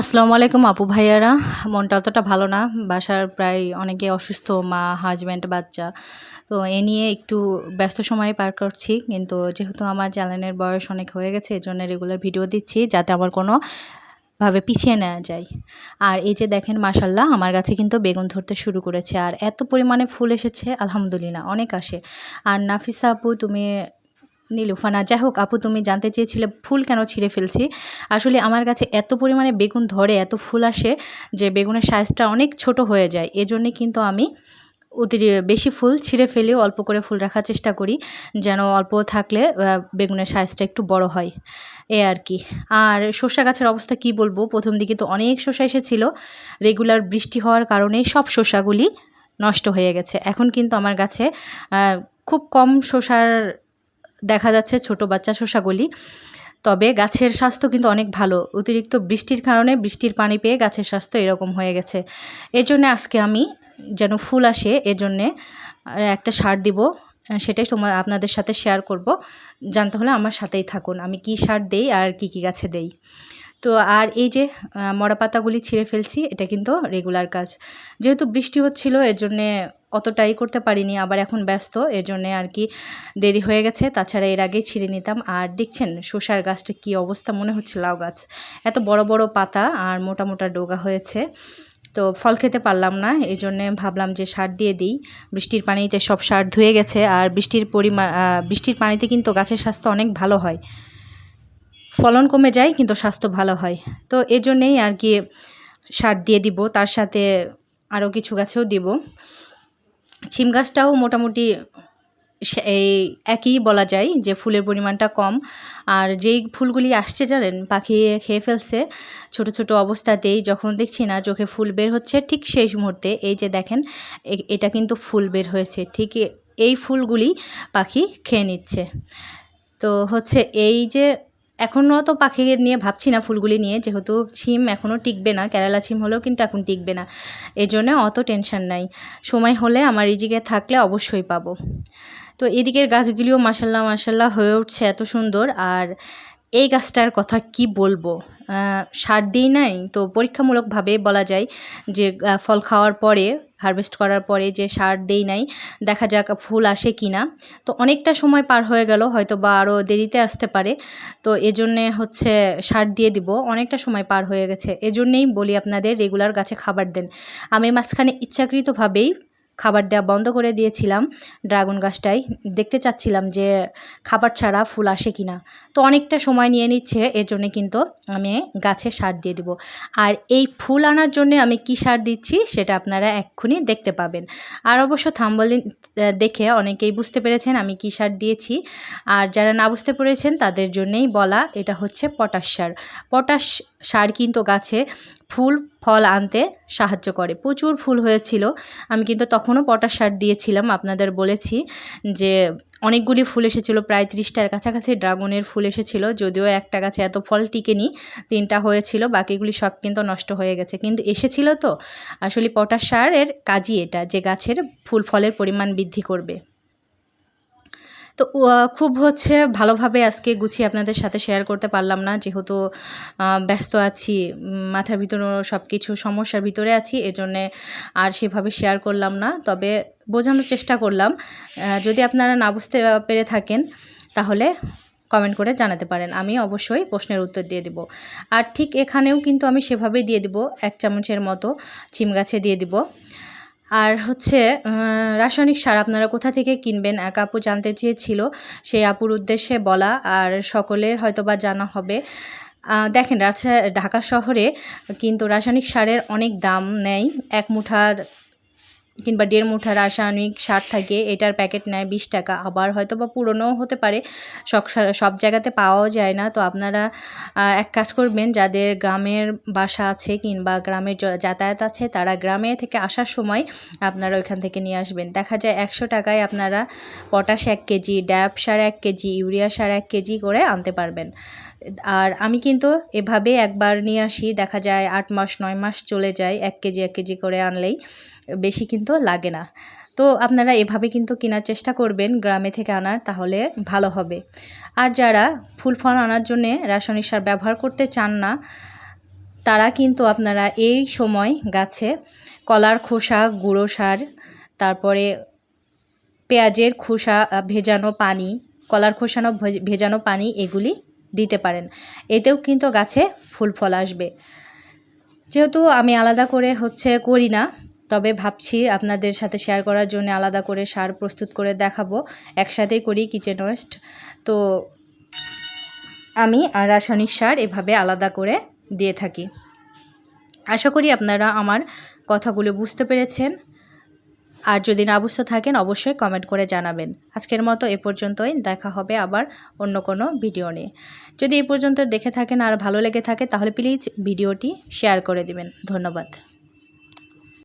আসসালামু আলাইকুম আপু ভাইয়ারা। মনটা অতটা ভালো না। বাসার প্রায় অনেকে অসুস্থ, মা হাজব্যান্ড বাচ্চা। তো এ নিয়ে একটু ব্যস্ত সময় পার করছি। কিন্তু যেহেতু আমার চ্যানেলের বয়স অনেক হয়ে গেছে এই জন্য রেগুলার ভিডিও দিচ্ছি যাতে আমার কোনো ভাবে পিছিয়ে নেওয়া যায় আর এই যে দেখেন মাসাল্লাহ আমার কাছে কিন্তু বেগুন ধরতে শুরু করেছে। আর এত পরিমাণে ফুল এসেছে, আলহামদুলিল্লাহ, অনেক আসে। আর নাফিসা আপু, তুমি নীলুফানা যাই হোক আপু, তুমি জানতে চেয়েছিলে ফুল কেন ছিঁড়ে ফেলছি। আসলে আমার কাছে এত পরিমাণে বেগুন ধরে, এত ফুল আসে যে বেগুনের সাইজটা অনেক ছোট হয়ে যায়। এজন্যে কিন্তু আমি অতিরি বেশি ফুল ছিঁড়ে ফেলেও অল্প করে ফুল রাখার চেষ্টা করি, যেন অল্প থাকলে বেগুনের সাইজটা একটু বড় হয়। এ আর কি। আর শসা গাছের অবস্থা কি বলব? প্রথম দিকে তো অনেক শসা এসেছিল। রেগুলার বৃষ্টি হওয়ার কারণে সব শসাগুলি নষ্ট হয়ে গেছে। এখন কিন্তু আমার গাছে খুব কম শসার দেখা যাচ্ছে ছোট বাচ্চা শসাগুলি তবে গাছের স্বাস্থ্য কিন্তু অনেক ভালো। অতিরিক্ত বৃষ্টির কারণে বৃষ্টির পানি পেয়ে গাছের স্বাস্থ্য এরকম হয়ে গেছে। এর জন্যে আজকে আমি যেন ফুল আসে, এর জন্যে একটা সার দিব। সেটাই তোমার আপনাদের সাথে শেয়ার করব। জানতে হলে আমার সাথেই থাকুন। আমি কি সার দেই আর কি কি গাছে দেই। তো আর এই যে মরা পাতাগুলি ছিঁড়ে ফেলছি, এটা কিন্তু রেগুলার কাজ। যেহেতু বৃষ্টি হচ্ছিল, এর জন্যে অতটাই করতে পারিনি, আবার এখন ব্যস্ত, এর জন্যে আর কি দেরি হয়ে গেছে। তাছাড়া এর আগেই ছিঁড়ে নিতাম। আর দেখছেন শসার গাছটা কি অবস্থা, মনে হচ্ছে লাউ গাছ। এত বড় বড় পাতা আর মোটা মোটা ডোগা হয়েছে। তো ফল খেতে পারলাম না এই জন্যে ভাবলাম যে সার দিয়ে দিই। বৃষ্টির পানিতে সব সার ধুয়ে গেছে আর বৃষ্টির পরিমাণ বৃষ্টির পানিতে কিন্তু গাছের স্বাস্থ্য অনেক ভালো হয়। ফলন কমে যায়, কিন্তু স্বাস্থ্য ভালো হয়। তো এর জন্যেই আর কি সার দিয়ে দিব। তার সাথে আরও কিছু গাছেও দিব। ছিম গাছটাও মোটামুটি এই একই বলা যায় যে ফুলের পরিমাণটা কম। আর যেই ফুলগুলি আসছে জানেন, পাখি খেয়ে ফেলছে, ছোট ছোট অবস্থাতেই যখন দেখছি না চোখে ফুল বের হচ্ছে, ঠিক সেই মুহূর্তে এই যে দেখেন এটা কিন্তু ফুল বের হয়েছে। ঠিক এই ফুলগুলি পাখি খেয়ে নিচ্ছে। তো হচ্ছে এই যে এখনও তো পাখি নিয়ে ভাবছি না ফুলগুলি নিয়ে, যেহেতু ছিম এখনও টিকবে না, কেরালা ছিম হলেও কিন্তু এখন টিকবে না। এর জন্য অত টেনশান নাই। সময় হলে আমার এদিকে থাকলে অবশ্যই পাবো। তো এদিকের গাছগুলিও মাসাল্লাহ মাসাল্লাহ হয়ে উঠছে এত সুন্দর। আর এই গাছটার কথা কি বলব? সার দিই নাই, তো পরীক্ষামূলকভাবে বলা যায় যে ফল খাওয়ার পরে হারভেস্ট করার পরে যে সার দেই নাই, দেখা যাক ফুল আসে কি না তো অনেকটা সময় পার হয়ে গেল হয়তো বা আরও দেরিতে আসতে পারে। তো এজন্যে হচ্ছে সার দিয়ে দিব, অনেকটা সময় পার হয়ে গেছে। এজন্যেই বলি আপনাদের রেগুলার গাছে খাবার দেন। আমি মাঝখানে ইচ্ছাকৃতভাবেই খাবার দেওয়া বন্ধ করে দিয়েছিলাম ড্রাগন গাছটাই। দেখতে চাচ্ছিলাম যে খাবার ছাড়া ফুল আসে কি না তো অনেকটা সময় নিয়ে নিচ্ছে, এর জন্যে কিন্তু আমি গাছে সার দিয়ে দিব। আর এই ফুল আনার জন্য আমি কি সার দিচ্ছি সেটা আপনারা এক্ষুনি দেখতে পাবেন। আর অবশ্য থাম্বল দেখে অনেকেই বুঝতে পেরেছেন আমি কি সার দিয়েছি। আর যারা না বুঝতে পেরেছেন তাদের জন্যেই বলা এটা হচ্ছে পটাশ সার। পটাশ সার কিন্তু গাছে ফুল ফল আনতে সাহায্য করে। প্রচুর ফুল হয়েছিল। আমি কিন্তু তখনও পটাশ সার দিয়েছিলাম। আপনাদের বলেছি যে অনেকগুলি ফুল এসেছিল, প্রায় ত্রিশটার কাছাকাছি ড্রাগনের ফুল এসেছিল। যদিও একটা গাছে এত ফল টিকেনি, তিনটা হয়েছিল, বাকিগুলি সব কিন্তু নষ্ট হয়ে গেছে। কিন্তু এসেছিল তো। আসলে পটাশ সারের কাজই এটা যে গাছের ফুল, ফলের পরিমাণ বৃদ্ধি করবে। তো খুব হচ্ছে ভালোভাবে আজকে গুছিয়ে আপনাদের সাথে শেয়ার করতে পারলাম না। যেহেতু ব্যস্ত আছি মাথার ভিতরেও সব কিছু সমস্যার ভিতরে আছি, এজন্যে আর সেভাবে শেয়ার করলাম না। তবে বোঝানোর চেষ্টা করলাম। যদি আপনারা না বুঝতে পেরে থাকেন, তাহলে কমেন্ট করে জানাতে পারেন। আমি অবশ্যই প্রশ্নের উত্তর দিয়ে দেব। আর ঠিক এখানেও কিন্তু আমি সেভাবেই দিয়ে দেব। এক চামচের মতো চিম গাছে দিয়ে দিব। আর হচ্ছে রাসায়নিক সার আপনারা কোথা থেকে কিনবেন? এক আপু জানতে চেয়েছিল, সেই আপুর উদ্দেশ্যে বলা, আর সকলের হয়তো বা জানা হবে। দেখেন ঢাকা শহরে কিন্তু রাসায়নিক সারের অনেক দাম নেয় এক মুঠার কিংবা দেড় মুঠা রাসায়নিক সার থাকে, এটার প্যাকেট নেয় বিশ টাকা। আবার হয়তো বা পুরনোও হতে পারে সব সব জায়গাতে পাওয়াও যায় না। তো আপনারা এক কাজ করবেন, যাদের গ্রামের বাসা আছে কিংবা গ্রামের যাতায়াত আছে, তারা গ্রামে থেকে আসার সময় আপনারা ওইখান থেকে নিয়ে আসবেন। দেখা যায় একশো টাকায় আপনারা পটাশ এক কেজি ড্যাপ সার এক কেজি, ইউরিয়া সার এক কেজি করে আনতে পারবেন। আর আমি কিন্তু এভাবে একবার নিয়ে আসি, দেখা যায় আট মাস, নয় মাস চলে যায় এক কেজি এক কেজি করে আনলেই, বেশি কিন্তু লাগে না। তো আপনারা এভাবে কিন্তু কেনার চেষ্টা করবেন গ্রামে থেকে আনার, তাহলে ভালো হবে। আর যারা ফুল ফল আনার জন্যে রাসায়নিক সার ব্যবহার করতে চান না, তারা কিন্তু আপনারা এই সময় গাছে কলার খোসা, গুঁড়ো সার, তারপরে পেঁয়াজের খোসা ভেজানো পানি, কলার খোসানো ভেজ- ভেজানো পানি, এগুলি দিতে পারেন। এতেও কিন্তু গাছে ফুল ফল আসবে। যেহেতু আমি আলাদা করে হচ্ছে করি না, তবে ভাবছি আপনাদের সাথে শেয়ার করার জন্য আলাদা করে সার প্রস্তুত করে দেখাবো। একসাথেই করি কিচেন ওয়েস্ট তো আমি রাসায়নিক সার এভাবে আলাদা করে দিয়ে থাকি। আশা করি আপনারা আমার কথাগুলো বুঝতে পেরেছেন। আর যদি না বুঝতে থাকেন, অবশ্যই কমেন্ট করে জানাবেন। আজকের মতো এ পর্যন্তই। দেখা হবে আবার অন্য কোনো ভিডিও নিয়ে। যদি এ পর্যন্ত দেখে থাকেন আর ভালো লেগে থাকে, তাহলে প্লিজ ভিডিওটি শেয়ার করে দিবেন। ধন্যবাদ।